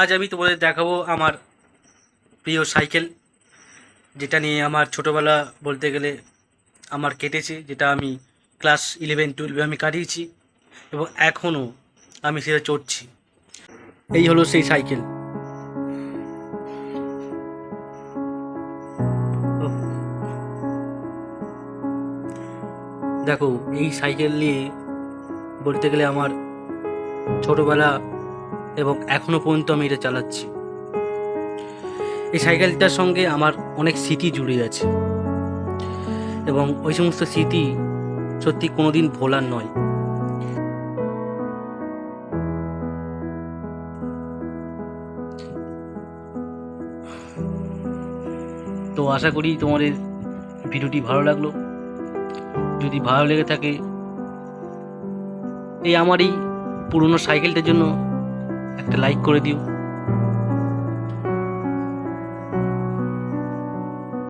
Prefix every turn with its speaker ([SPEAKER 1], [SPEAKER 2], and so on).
[SPEAKER 1] আজ আমি তোমাদের দেখাবো আমার প্রিয় সাইকেল, যেটা নিয়ে আমার ছোটোবেলা বলতে গেলে আমার কেটেছে, যেটা আমি ক্লাস ইলেভেন টুয়েলভে আমি কাটিয়েছি এবং এখনও আমি সেটা চড়ছি এই হলো সেই সাইকেল। দেখো, এই সাইকেল নিয়ে বলতে গেলে আমার ছোটোবেলা এবং এখনও পর্যন্ত আমি এটা চালাচ্ছি। এই সাইকেলটার সঙ্গে আমার অনেক স্মৃতি জুড়ে আছে। এবং ওই সমস্ত স্মৃতি সত্যি কোনোদিন ভোলার নয়। তো আশা করি তোমাদের ভিডিওটি ভালো লাগল। যদি ভালো লেগে থাকে, এই আমার এই পুরনো সাইকেলটার জন্য একটা লাইক করে দিও।